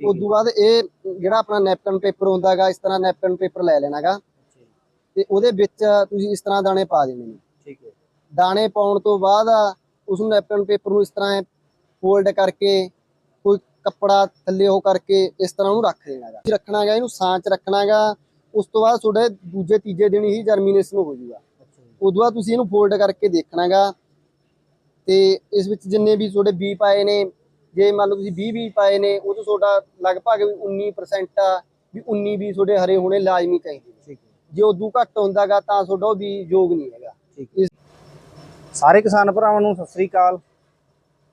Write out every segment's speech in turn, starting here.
ਤੋਂ ਬਾਅਦ ਇਹ ਜਿਹੜਾ ਆਪਣਾ ਨੈਪਕਿਨ ਪੇਪਰ ਹੁੰਦਾਗਾ ਇਸ ਤਰ੍ਹਾਂ ਨੈਪਕਿਨ ਪੇਪਰ ਲੈ ਲੈਣਾਗਾ। ਤੇ ਉਹਦੇ ਵਿੱਚ ਤੁਸੀਂ ਇਸ ਤਰ੍ਹਾਂ ਦਾਣੇ ਪਾ ਦੇਣੇ ਨੇ। ਠੀਕ ਹੈ। ਦਾਣੇ ਪਾਉਣ ਤੋਂ ਬਾਅਦ ਉਸ ਨੂੰ ਨੈਪਕਿਨ ਪੇਪਰ ਨੂੰ ਇਸ ਤਰ੍ਹਾਂ ਫੋਲਡ ਕਰਕੇ ਕੋਈ ਕੱਪੜਾ ਥੱਲੇ ਉਹ ਕਰਕੇ ਇਸ ਤਰ੍ਹਾਂ ਉਹਨੂੰ ਰੱਖ ਦੇਣਾਗਾ। ਰੱਖਣਾਗਾ ਇਹਨੂੰ ਸਾਂਚ ਰੱਖਣਾਗਾ। ਉਸ ਤੋਂ ਬਾਅਦ ਤੁਹਾਡੇ ਦੂਜੇ ਤੀਜੇ ਦਿਨ ਹੀ ਜਰਮੀਨੇਸ਼ਨ ਹੋ ਜਾਊਗਾ। ਉਦੋਂ ਬਾਅਦ ਤੁਸੀਂ ਇਹਨੂੰ ਫੋਲਡ ਕਰਕੇ ਦੇਖਣਾਗਾ। ਤੇ ਇਸ ਵਿੱਚ ਜਿੰਨੇ ਵੀ ਤੁਹਾਡੇ ਬੀ ਪਾਏ ਨੇ ਜੇ ਮੰਨ ਲਓ ਤੁਸੀਂ 20 ਬੀ ਪਾਏ ਨੇ ਉਹ ਤੋਂ ਤੁਹਾਡਾ ਲਗਭਗ ਵੀ 19% ਆ ਵੀ 19 ਵੀ ਤੁਹਾਡੇ ਹਰੇ ਹੋਣੇ ਲਾਜ਼ਮੀ ਚਾਹੀਦੇ ਨੇ। ਜੇ ਉਦੋਂ ਘੱਟ ਹੁੰਦਾਗਾ ਤਾਂ ਤੁਹਾਡਾ ਉਹ ਵੀ ਯੋਗ ਨਹੀਂ ਹੈਗਾ। ਸਾਰੇ ਕਿਸਾਨ ਭਰਾਵਾਂ ਨੂੰ ਸਤਿ ਸ੍ਰੀ ਅਕਾਲ।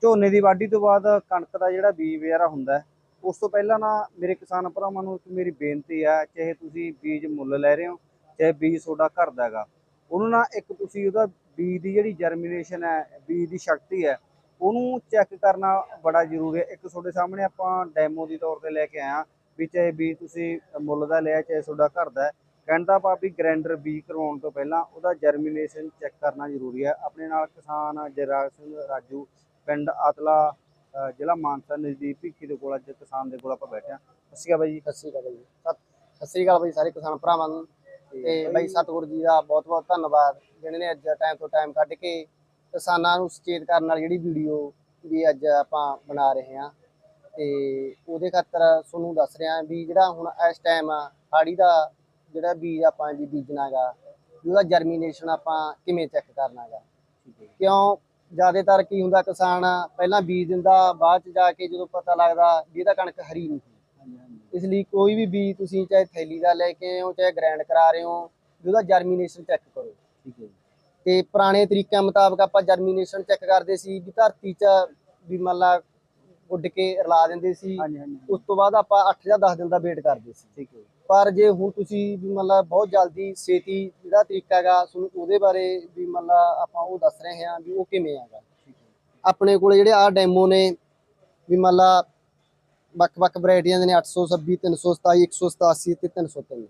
ਝੋਨੇ ਦੀ ਵਾਢੀ ਤੋਂ ਬਾਅਦ ਕਣਕ ਦਾ ਜਿਹੜਾ ਬੀਜ ਵਗੈਰਾ ਹੁੰਦਾ ਉਸ ਤੋਂ ਪਹਿਲਾਂ ਨਾ ਮੇਰੇ ਕਿਸਾਨ ਭਰਾਵਾਂ ਨੂੰ ਇੱਕ ਮੇਰੀ ਬੇਨਤੀ ਹੈ ਚਾਹੇ ਤੁਸੀਂ ਬੀਜ ਮੁੱਲ ਲੈ ਰਹੇ ਹੋ ਚਾਹੇ ਬੀਜ ਤੁਹਾਡਾ ਘਰ ਦਾ ਹੈਗਾ ਉਹਨੂੰ ਨਾ ਇੱਕ ਤੁਸੀਂ ਉਹਦਾ ਬੀਜ ਦੀ ਜਿਹੜੀ ਜਰਮੀਨੇਸ਼ਨ ਹੈ ਬੀਜ ਦੀ ਸ਼ਕਤੀ ਹੈ ਉਹਨੂੰ ਚੈੱਕ ਕਰਨਾ ਬੜਾ ਜ਼ਰੂਰੀ ਹੈ। ਇੱਕ ਤੁਹਾਡੇ ਸਾਹਮਣੇ ਆਪਾਂ ਡੈਮੋ ਦੀ ਤੌਰ ਤੇ ਲੈ ਕੇ ਆਇਆ ਵੀ ਚਾਹੇ ਬੀਜ ਤੁਸੀਂ ਮੁੱਲ ਦਾ ਲਿਆ ਚਾਹੇ ਤੁਹਾਡਾ ਘਰ ਦਾ ਹੈ। ਕਹਿਣ ਦਾ ਭਾਵ ਵੀ ਗ੍ਰੈਂਡਰ ਬੀਜ ਕਰਵਾਉਣ ਤੋਂ ਪਹਿਲਾਂ ਉਹਦਾ ਜਰਮੀਨੇਸ਼ਨ ਚੈੱਕ ਕਰਨਾ ਜ਼ਰੂਰੀ ਹੈ। ਆਪਣੇ ਨਾਲ ਕਿਸਾਨ ਜਰਾਗ ਸਿੰਘ ਰਾਜੂ ਪਿੰਡ ਆਤਲਾ ਜ਼ਿਲ੍ਹਾ ਮਾਨਸਾ ਨਜ਼ਦੀਕ ਭਿੱਖੀ ਦੇ ਕੋਲ ਅੱਜ ਕਿਸਾਨ ਦੇ ਕੋਲ ਆਪਾਂ ਬੈਠੇ ਹਾਂ। ਸਤਿ ਸ਼੍ਰੀ ਅਕਾਲ ਬਾਈ ਜੀ। ਸਤਿ ਸ੍ਰੀ ਅਕਾਲ ਜੀ। ਸਤਿ ਸ੍ਰੀ ਅਕਾਲ ਬਾਈ ਸਾਰੇ ਕਿਸਾਨ ਭਰਾਵਾਂ ਨੂੰ। ਤੇ ਬਾਈ ਸਤਿਗੁਰੂ ਜੀ ਦਾ ਬਹੁਤ ਬਹੁਤ ਧੰਨਵਾਦ। ਜਿਹਨੇ ਨੇ ਅੱਜ ਟਾਈਮ ਤੋਂ ਟਾਈਮ ਕੱਢ ਕੇ ਕਿਸਾਨਾਂ ਨੂੰ ਸੁਚੇਤ ਕਰਨ ਵਾਲੀ ਜਿਹੜੀ ਵੀਡੀਓ ਵੀ ਅੱਜ ਆਪਾਂ ਬਣਾ ਰਹੇ ਹਾਂ ਤੇ ਉਹਦੇ ਖਾਤਰ ਤੁਹਾਨੂੰ ਦੱਸ ਰਿਹਾ ਵੀ ਜਿਹੜਾ ਹੁਣ ਇਸ ਟਾਈਮ ਹਾੜੀ ਦਾ ਜਿਹੜਾ ਬੀਜ ਆਪਾਂ ਜੀ ਬੀਜਣਾਗਾ ਉਹਦਾ ਜਰਮੀਨੇਸ਼ਨ ਆਪਾਂ ਕਿਵੇਂ ਚੈੱਕ ਕਰਨਾਗਾ? ਕਿਉਂ ਜ਼ਿਆਦਾਤਰ ਕੀ ਹੁੰਦਾ ਕਿਸਾਨ ਪਹਿਲਾਂ ਬੀਜ ਦਿੰਦਾ ਬਾਅਦ ਚ ਜਾ ਕੇ ਜਦੋਂ ਪਤਾ ਲੱਗਦਾ ਵੀ ਇਹਦਾ ਕਣਕ ਹਰੀ ਨਹੀਂ ਇਸ ਲਈ ਕੋਈ ਵੀ ਬੀਜ ਤੁਸੀਂ ਚਾਹੇ ਥੈਲੀ ਦਾ ਲੈ ਕੇ ਹੋ ਚਾਹੇ ਗ੍ਰਾਈਂਡ ਕਰਾ ਰਹੇ ਹੋ ਉਹਦਾ ਜਰਮੀਨੇਸ਼ਨ ਚੈੱਕ ਕਰੋ। ਤੇ ਪੁਰਾਣੇ ਤਰੀਕਿਆਂ ਮੁਤਾਬਕ ਆਪਾਂ ਜਰਮੀਨੇਸ਼ਨ ਚੈੱਕ ਕਰਦੇ ਸੀ ਵੀ ਧਰਤੀ 'ਚ ਵੀ ਮੰਨ ਲਾ ਉੱਡ ਕੇ ਰਲਾ ਦਿੰਦੇ ਸੀ। ਹਾਂਜੀ ਹਾਂਜੀ ਉਸ ਤੋਂ ਬਾਅਦ ਆਪਾਂ 8 ਜਾਂ 10 ਦਿਨ ਦਾ ਵੇਟ ਕਰਦੇ ਸੀ। ਠੀਕ ਹੈ ਪਰ ਜੇ ਹੁਣ ਤੁਸੀਂ ਵੀ ਮੰਨ ਲਾ ਬਹੁਤ ਜਲਦੀ ਛੇਤੀ ਜਿਹੜਾ ਤਰੀਕਾ ਹੈਗਾ ਤੁਹਾਨੂੰ ਉਹਦੇ ਬਾਰੇ ਵੀ ਮੰਨ ਲਾ ਆਪਾਂ ਉਹ ਦੱਸ ਰਹੇ ਹਾਂ ਵੀ ਉਹ ਕਿਵੇਂ ਹੈਗਾ। ਆਪਣੇ ਕੋਲੇ ਜਿਹੜੇ ਆ ਡੈਮੋ ਨੇ ਵੀ ਮੰਨ ਲਾ ਵੱਖ-ਵੱਖ ਵੈਰਾਈਟੀਆਂ ਦੇ ਨੇ 826 327 187 ਤੇ 303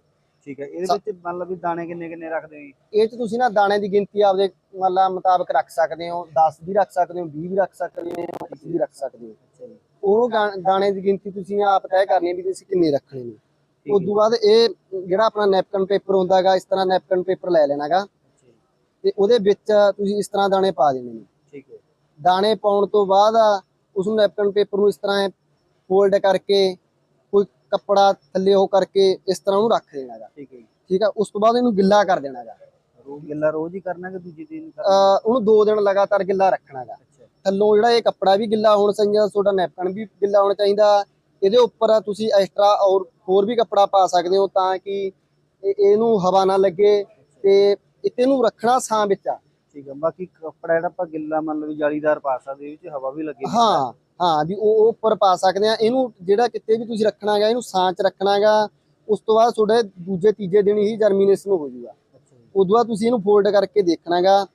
ਠੀਕ ਹੈ ਇਹਦੇ ਵਿੱਚ ਮੰਨ ਲਓ ਵੀ ਦਾਣੇ ਕਿੰਨੇ ਕਿੰਨੇ ਰੱਖਦੇ ਹੋ ਜੀ? ਇਹ ਚ ਤੁਸੀਂ ਨਾ ਦਾਣੇ ਦੀ ਗਿਣਤੀ ਆਪਦੇ ਮੰਨ ਲਾ ਮੁਤਾਬਕ ਰੱਖ ਸਕਦੇ ਹੋ 10 ਵੀ ਰੱਖ ਸਕਦੇ ਹੋ 20 ਵੀ ਰੱਖ ਸਕਦੇ ਹੋ 25 ਵੀ ਰੱਖ ਸਕਦੇ ਹੋ। ਉਹ ਦਾਣੇ ਦੀ ਗਿਣਤੀ ਤੁਸੀਂ ਆਪ ਤੈਅ ਕਰਨੀ ਹੈ ਵੀ ਤੁਸੀਂ ਕਿੰਨੇ ਰੱਖਣੇ ਨੇ। ਉਸ ਤੋਂ ਬਾਅਦ ਇਹ ਜਿਹੜਾ ਆਪਣਾ ਨੈਪਕਿਨ ਪੇਪਰ ਹੁੰਦਾਗਾ ਇਸ ਤਰ੍ਹਾਂ ਨੈਪਕਿਨ ਪੇਪਰ ਲੈ ਲੈਣਾਗਾ ਤੇ ਉਹਦੇ ਵਿੱਚ ਤੁਸੀਂ ਇਸ ਤਰ੍ਹਾਂ ਦਾਣੇ ਪਾ ਦੇਣੇ ਨੇ। ਠੀਕ ਹੈ। ਦਾਣੇ ਪਾਉਣ ਤੋਂ ਬਾਅਦ ਉਸ ਨੂੰ ਨੈਪਕਿਨ ਪੇਪਰ ਨੂੰ ਇਸ ਤਰ੍ਹਾਂ ਫੋਲਡ ਕਰਕੇ ਕੱਪੜਾ ਥੱਲੇ ਉਹ ਕਰਕੇ ਇਸ ਤਰ੍ਹਾਂ ਉਹਨੂੰ ਰੱਖ ਦੇਣਾਗਾ ਠੀਕ ਹੈ ਜੀ। ਠੀਕ ਆ ਉਸ ਤੋਂ ਬਾਅਦ ਇਹਨੂੰ ਗਿੱਲਾ ਕਰ ਦੇਣਾਗਾ ਰੋਜ਼ ਗਿੱਲਾ ਰੋਜ਼ ਹੀ ਕਰਨਾ ਕਿ ਦੂਜੀ ਦਿਨ ਕਰਨਾ? ਉਹਨੂੰ 2 ਦਿਨ ਲਗਾਤਾਰ ਗਿੱਲਾ ਰੱਖਣਾਗਾ ਥੱਲੋਂ ਜਿਹੜਾ ਇਹ ਕੱਪੜਾ ਵੀ ਗਿੱਲਾ ਹੋਣਾ ਚਾਹੀਦਾ ਤੁਹਾਡਾ ਨੈਪਕਿਨ ਵੀ ਗਿੱਲਾ ਹੋਣਾ ਚਾਹੀਦਾ। ਇਹਦੇ ਉੱਪਰ ਤੁਸੀਂ ਐਕਸਟਰਾ ਔਰ ਹੋਰ ਵੀ ਕੱਪੜਾ ਪਾ ਸਕਦੇ ਹੋ ਤਾਂ ਕਿ ਇਹ- ਇਹਨੂੰ ਹਵਾ ਨਾ ਲੱਗੇ ਤੇ ਇਹਨੂੰ ਰੱਖਣਾ ਛਾਂ ਵਿੱਚ ਆ। ਠੀਕ ਹੈ ਬਾਕੀ ਕੱਪੜਾ ਜਿਹੜਾ ਆਪਾਂ ਗਿੱਲਾ ਮੰਨ ਲਓ ਜਾਲੀਦਾਰ ਪਾ ਸਕਦੇ ਵਿੱਚ ਹਵਾ ਵੀ ਲੱਗੇ। ਹਾਂ ਹਾਂ ਵੀ ਉਹ ਉੱਪਰ ਪਾ ਸਕਦੇ ਆ ਇਹਨੂੰ ਜਿਹੜਾ ਕਿਤੇ ਵੀ ਤੁਸੀਂ ਰੱਖਣਾਗਾ ਇਹਨੂੰ ਛਾਂ 'ਚ ਰੱਖਣਾਗਾ ਉਸ ਤੋਂ ਬਾਅਦ ਤੁਹਾਡੇ ਦੂਜੇ ਤੀਜੇ ਦਿਨ ਹੀ ਜਰਮੀਨੇਸ਼ਨ ਹੋ ਜਾਊਗਾ। ਉਦੋਂ ਬਾਅਦ ਤੁਸੀਂ ਇਹਨੂੰ ਫੋਲਡ ਕਰਕੇ ਦੇਖਣਾਗਾ।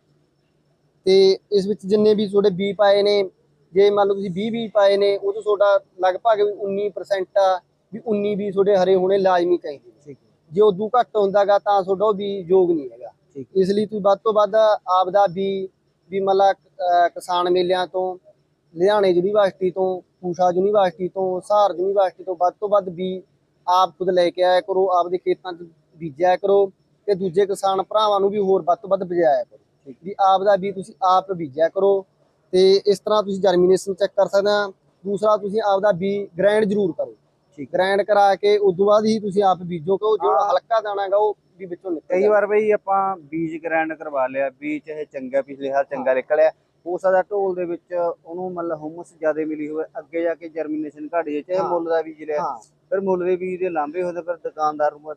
ਤੇ ਇਸ ਵਿੱਚ ਜਿੰਨੇ ਵੀ ਤੁਹਾਡੇ ਬੀ ਪਾਏ ਨੇ ਜੇ ਮੰਨ ਲਓ ਤੁਸੀਂ 20 ਬੀ ਪਾਏ ਨੇ ਉਹ ਤੋਂ ਤੁਹਾਡਾ ਲਗਭਗ ਵੀ 19% ਆ ਵੀ 19 ਵੀ ਤੁਹਾਡੇ ਹਰੇ ਹੋਣੇ ਲਾਜ਼ਮੀ ਚਾਹੀਦੇ ਨੇ। ਜੇ ਉਦੋਂ ਘੱਟ ਹੁੰਦਾਗਾ ਤਾਂ ਤੁਹਾਡਾ ਉਹ ਵੀ ਯੋਗ ਨਹੀਂ ਹੈਗਾ। ਇਸ ਲਈ ਤੁਸੀਂ ਵੱਧ ਤੋਂ ਵੱਧ ਆਪਦਾ ਵੀ ਵੀ ਮਤਲਬ ਕਿਸਾਨ ਮੇਲਿਆਂ ਤੋਂ ਲੁਧਿਆਣੇ ਯੂਨੀਵਰਸਿਟੀ ਤੋਂ ਪੂਸ਼ਾ ਯੂਨੀਵਰਸਿਟੀ ਤੋਂ ਸਹਾਰ ਯੂਨੀਵਰਸਿਟੀ ਤੋਂ ਵੱਧ ਤੋਂ ਵੱਧ ਵੀ ਆਪ ਖੁਦ ਲੈ ਕੇ ਆਇਆ ਕਰੋ ਆਪਦੇ ਖੇਤਾਂ 'ਚ ਬੀਜਿਆ ਕਰੋ ਤੇ ਦੂਜੇ ਕਿਸਾਨ ਭਰਾਵਾਂ ਨੂੰ ਵੀ ਹੋਰ ਵੱਧ ਤੋਂ ਵੱਧ ਬਜਾਇਆ ਕਰੋ। ਵੀ ਆਪ ਦਾ ਵੀ ਤੁਸੀਂ ਆਪ ਬੀਜਿਆ ਕਰੋ ਤੇ ਇਸ ਤਰ੍ਹਾਂ ਤੁਸੀਂ ਜਰਮੀਨੇਸ਼ਨ ਚੈੱਕ ਕਰ ਸਕਦੇ ਆ ਦੂਸਰਾ ਤੁਸੀਂ ਆਪਦਾ ਬੀ ਗ੍ਰਾਈਂਡ ਜ਼ਰੂਰ ਕਰੋ। ਠੀਕ। ਗ੍ਰਾਈਂਡ ਕਰਾ ਕੇ ਉਦੋਂ ਬਾਅਦ ਹੀ ਤੁਸੀਂ ਆਪ ਬੀਜੋ ਕਿ ਉਹ ਜਿਹੜਾ। ਹਲਕਾ ਦਾਣਾ ਹੈਗਾ ਉਹ ਵੀ ਵਿੱਚੋਂ ਨਿਕਲ ਕਈ। ਵਾਰ ਬਈ ਆਪਾਂ ਬੀਜ ਗ੍ਰੈਂਡ ਕਰਵਾ ਲਿਆ ਬੀਜ ਚਾਹੇ ਚੰਗਾ ਪਿਛਲੇ ਸਾਲ ਚੰਗਾ ਨਿਕਲਿਆ। ਹੋ ਸਕਦਾ ਢੋਲ ਦੇ ਵਿੱਚ ਉਹਨੂੰ ਮਤਲਬ ਹਮਸ ਜ਼ਿਆਦਾ ਮਿਲੀ ਹੋਵੇ ਅੱਗੇ ਜਾ ਕੇ ਜਰਮੀਨੇਸ਼ਨ ਘਟ ਜੇ ਚਾਹੇ ਹਾਂ। ਮੁੱਲ ਦਾ ਬੀਜ ਲਿਆ ਹਾਂ। ਫਿਰ ਮੁੱਲ ਦੇ ਬੀਜ ਦੇ ਲਾਂਬੇ ਹੁੰਦੇ ਫਿਰ ਦੁਕਾਨਦਾਰ ਨੂੰ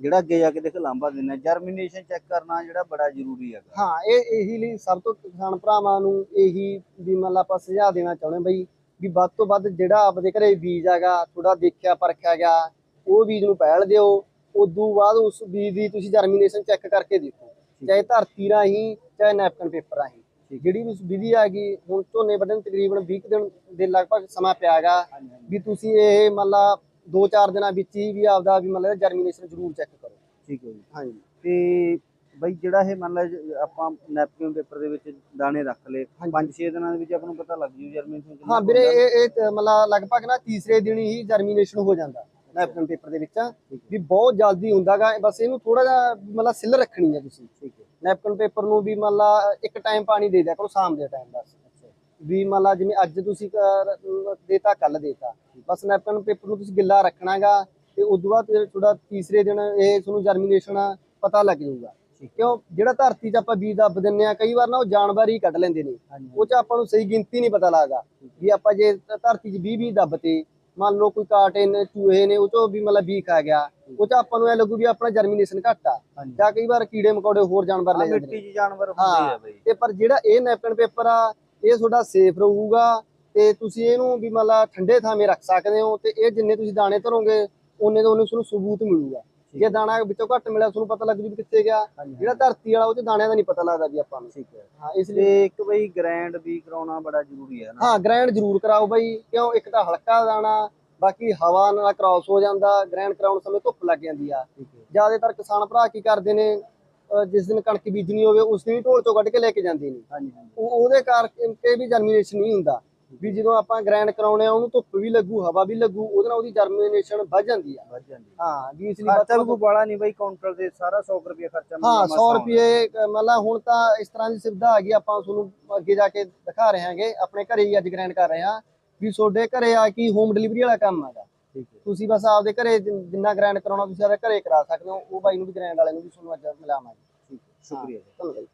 ਜਿਹੜਾ ਅੱਗੇ ਜਾ ਕੇ ਦੇਖ ਲਾਂਬਾ ਦਿੰਦਾ ਜਰਮੀਨੇਸ਼ਨ ਚੈੱਕ ਕਰਨਾ ਜਿਹੜਾ ਬੜਾ ਜ਼ਰੂਰੀ ਹੈਗਾ। ਹਾਂ ਇਹ ਇਹੀ ਲਈ ਸਭ ਤੋਂ ਕਿਸਾਨ ਭਰਾਵਾਂ ਨੂੰ ਇਹੀ ਵੀ ਮੰਨ ਲਾ ਆਪਾਂ ਸੁਝਾਅ ਦੇਣਾ ਚਾਹੁੰਦੇ ਬਈ ਵੀ ਵੱਧ ਤੋਂ ਵੱਧ ਜਿਹੜਾ ਆਪਦੇ ਘਰੇ ਬੀਜ ਹੈਗਾ ਥੋੜਾ ਦੇਖਿਆ ਪਰਖਿਆ ਗਿਆ ਉਹ ਬੀਜ ਨੂੰ ਪਹਿਲ ਦਿਓ। ਉਦੋਂ ਬਾਅਦ ਉਸ ਬੀਜ ਦੀ ਤੁਸੀਂ ਜਰਮੀਨੇਸ਼ਨ ਚੈੱਕ ਕਰਕੇ ਦੇਖੋ। ਚਾਹੇ ਧਰਤੀ ਰਾਹੀਂ ਚਾਹੇ ਨੈਪਕਿਨ ਪੇਪਰ ਰਾਹੀਂ। ਜਿਹੜੀ ਵੀ ਵਿਧੀ ਹੈਗੀ ਹੁਣ ਝੋਨੇ ਵੱਢਣ ਤਕਰੀਬਨ 20 ਕੁ ਦਿਨ ਦੇ ਲਗਭਗ ਸਮਾਂ ਪਿਆ ਹੈਗਾ ਵੀ ਤੁਸੀਂ ਇਹ ਮੰਨ ਲਾ 2-4 ਦਿਨਾਂ ਵਿੱਚ ਹੀ ਵੀ ਆਪਦਾ ਵੀ ਮੰਨ ਲਾ ਜਰਮੀਨੇਸ਼ਨ ਜ਼ਰੂਰ ਚੈੱਕ ਕਰੋ। ਠੀਕ ਹੈ ਜੀ। ਹਾਂਜੀ। ਤੇ ਬਈ ਜਿਹੜਾ ਇਹ ਮੰਨ ਲਾ ਆਪਾਂ ਨੈਪਕਿਨ ਪੇਪਰ ਦੇ ਵਿੱਚ ਦਾਣੇ ਰੱਖ ਲਏ ਹਾਂਜੀ। 5-6 ਦਿਨਾਂ ਦੇ ਵਿੱਚ ਆਪਾਂ ਨੂੰ ਪਤਾ ਲੱਗ ਜੂ ਜਰਮੀਨੇਸ਼ਨ ਹਾਂ ਵੀਰੇ। ਇਹ ਇਹ ਮਤਲਬ ਲਗਭਗ ਨਾ ਤੀਸਰੇ ਦਿਨ ਹੀ ਜਰਮੀਨੇਸ਼ਨ ਹੋ ਜਾਂਦਾ ਨੈਪਕਿਨ ਪੇਪਰ ਦੇ ਵਿੱਚ। ਵੀ ਬਹੁਤ ਜਲਦੀ ਹੁੰਦਾਗਾ ਬਸ ਇਹਨੂੰ ਥੋੜਾ ਜਿਹਾ ਮਤਲਬ ਸਿੱਲ ਰੱਖਣੀ ਹੈ ਤੁਸੀਂ। ਠੀਕ ਹੈ। ਨੈਪਕਿਨ ਪੇਪਰ ਨੂੰ ਵੀ ਮਤਲਬ ਇੱਕ ਟਾਈਮ ਪਾਣੀ ਦੇ ਦਿਆ ਕਰੋ ਸ਼ਾਮ ਦੇ ਟਾਈਮ ਬਸ। ਵੀ ਮਤਲਬ ਜਿਵੇਂ ਅੱਜ ਤੁਸੀਂ ਦੇਤਾ ਕੱਲ ਦੇਤਾ। ਬਸ ਨੈਪਕਿਨ ਪੇਪਰ ਨੂੰ ਤੁਸੀਂ ਗਿੱਲਾ ਰੱਖਣਾਗਾ ਤੇ ਉਸ ਤੋਂ ਬਾਅਦ ਥੋੜਾ ਤੀਸਰੇ ਦਿਨ ਇਹ ਤੁਹਾਨੂੰ ਜਰਮੀਨੇਸ਼ਨ ਪਤਾ ਲੱਗ ਜਾਊਗਾ। ਕਿਉਂ? ਜਿਹੜਾ ਧਰਤੀ 'ਚ ਆਪਾਂ ਬੀਜ ਦੱਬ ਦਿੰਨੇ ਆ ਕਈ ਵਾਰ ਨਾ ਉਹ ਜਾਨਵਰ ਹੀ ਕੱਢ ਲੈਂਦੇ ਨੇ। ਉਹ 'ਚ ਆਪਾਂ ਨੂੰ ਸਹੀ ਗਿਣਤੀ ਨਹੀਂ ਪਤਾ ਲੱਗਦਾ। ਵੀ ਆਪਾਂ ਜੇ ਧਰਤੀ 'ਚ 20 20 ਦੱਬਤੇ ਮੰਨ ਲਓ ਕੋਈ ਕਾਟੇ ਨੇ ਚੂਹੇ ਨੇ ਉਹ 'ਚੋਂ ਵੀ ਮਤਲਬ ਬੀ ਖਾ ਗਿਆ। ਉਹ 'ਚ ਆਪਾਂ ਨੂੰ ਇਹ ਲੱਗੂ ਵੀ ਆਪਣਾ ਜਰਮੀਨੇਸ਼ਨ ਘੱਟ ਆ। ਜਾਂ ਕਈ ਵਾਰ ਕੀੜੇ ਮਕੌੜੇ ਹੋਰ ਜਾਨਵਰ ਲੈ ਜਾਂਦੇ ਮਿੱਟੀ 'ਚ ਜਾਨਵਰ ਹੁੰਦੇ। ਆ ਬਈ। ਤੇ ਪਰ ਜਿਹੜਾ ਇਹ ਨੈਪਕਿਨ ਪੇਪਰ ਆ ਇਹ ਤੁਹਾਡਾ ਸੇਫ ਰਹੂਗਾ ਤੇ ਤੁਸੀਂ ਇਹਨੂੰ ਵੀ ਮਤਲਬ ਠੰਡੇ ਥਾਵੇਂ ਰੱਖ ਸਕਦੇ ਹੋ ਤੇ ਇਹ ਜਿੰਨੇ ਤੁਸੀਂ ਦਾਣੇ ਧਰੋਗੇ ਉਹਨੇ ਤੋਂ ਉਹਨੂੰ ਤੁਹਾਨੂੰ ਸਬੂਤ ਮਿਲੂਗਾ। ਜੇ ਦਾਣਾ ਵਿੱਚੋਂ ਘੱਟ ਮਿਲਿਆ ਤੁਹਾਨੂੰ ਪਤਾ ਲੱਗ ਜੂ ਵੀ ਕਿੱਥੇ ਗਿਆ। ਜਿਹੜਾ ਧਰਤੀ ਵਾਲਾ ਉਹ ਚ ਦਾਣਿਆਂ ਦਾ ਨਹੀਂ ਪਤਾ ਲੱਗਦਾ ਵੀ ਆਪਾਂ ਨੂੰ। ਠੀਕ ਹੈ। ਹਾਂ ਇਸ ਲਈ ਤੇ ਇੱਕ ਬਈ ਗ੍ਰੈਂਡ ਵੀ ਕਰਾਉਣਾ ਬੜਾ ਜ਼ਰੂਰੀ ਹੈ ਨਾ। ਹਾਂ ਗ੍ਰੈਂਡ ਜ਼ਰੂਰ ਕਰਾਓ ਬਾਈ ਕਿਉਂ? ਇੱਕ ਤਾਂ ਹਲਕਾ ਦਾਣਾ ਬਾਕੀ ਹਵਾ ਨਾਲ ਕ੍ਰਾਸ ਹੋ ਜਾਂਦਾ ਗ੍ਰੈਂਡ ਕਰਾਉਣ ਸਮੇਂ ਧੁੱਪ ਲੱਗ ਜਾਂਦੀ ਆ। ਜ਼ਿਆਦਾਤਰ ਕਿਸਾਨ ਭਰਾ ਕੀ ਕਰਦੇ ਨੇ ਜਿਸ ਦਿਨ ਕਣਕ ਬੀਜਣੀ ਹੋਵੇ ਉਸ ਦਿਨ ਢੋਲ ਚੋਂ ਕੱਢ ਕੇ ਲੈ ਕੇ ਜਾਂਦੇ ਨੇ। ਹਾਂਜੀ ਹਾਂਜੀ। ਉਹ ਉਹਦੇ ਕਰਕੇ ਵੀ ਜਰਮੀਨੇਸ਼ਨ ਨਹੀਂ ਹੁੰਦਾ। ਵੀ ਜਦੋਂ ਆਪਾਂ ਗ੍ਰੈਂਡ ਕਰਾਉਣੇ ਆ ਉਹਨੂੰ ਧੁੱਪ ਵੀ ਲੱਗੂ ਹਵਾ ਵੀ ਲੱਗੂ ਉਹਦੇ ਨਾਲ ਉਹਦੀ ਜਰਮੀਨੇਸ਼ਨ ਵੱਧ ਜਾਂਦੀ ਆ। ਵੱਧ ਜਾਂਦੀ ਹਾਂ ਵੀ ਇਸ ਲਈ ਖਰਚਾ ਵੀ ਵੱਧ- ਕੋਈ ਬਾਲਾ ਨਹੀਂ ਬਈ ਕਾਊਂਟਰ ਤੇ ਸਾਰਾ 100 ਰੁਪਏ ਖਰਚਾ ਹਾਂ ਮਸਾਂ 100 ਆਉਣਾ। ਰੁਪਏ ਅਹ ਮਤਲਬ ਹੁਣ ਤਾਂ ਇਸ ਤਰ੍ਹਾਂ ਦੀ ਸੁਵਿਧਾ ਆ ਗਈ ਆਪਾਂ ਤੁਹਾਨੂੰ ਅੱਗੇ ਜਾ ਕੇ ਦਿਖਾ ਰਹੇ ਹਾਂਗੇ। ਆਪਣੇ ਘਰੇ ਹੀ ਅੱਜ ਗ੍ਰੈਂਡ ਕਰ ਰਹੇ ਹਾਂ। ਵੀ ਤੁਹਾਡੇ ਘਰੇ ਆ ਕੀ ਹੋਮ ਡਿਲੀਵਰੀ ਵਾਲਾ ਕੰਮ ਹੈਗਾ। ਤੁਸੀਂ ਬਸ ਆਪਦੇ ਘਰੇ ਜਿੰਨਾ ਗ੍ਰੈਂਡ ਕਰਾਉਣਾ ਤੁਸੀਂ ਆਪਦੇ ਘਰੇ ਕਰਾ ਸਕਦੇ ਹੋ ਉਹ ਬਾਈ ਨੂੰ ਵੀ ਗ੍ਰੈਂਡ ਵਾਲੇ ਨੂੰ ਵੀ ਤੁਹਾਨੂੰ ਅੱਜ ਮਿਲਾਵਾਂਗੇ। ਠੀਕ ਹੈ। ਸ਼ੁਕਰੀਆ ਜੀ। ਧੰਨਵਾਦ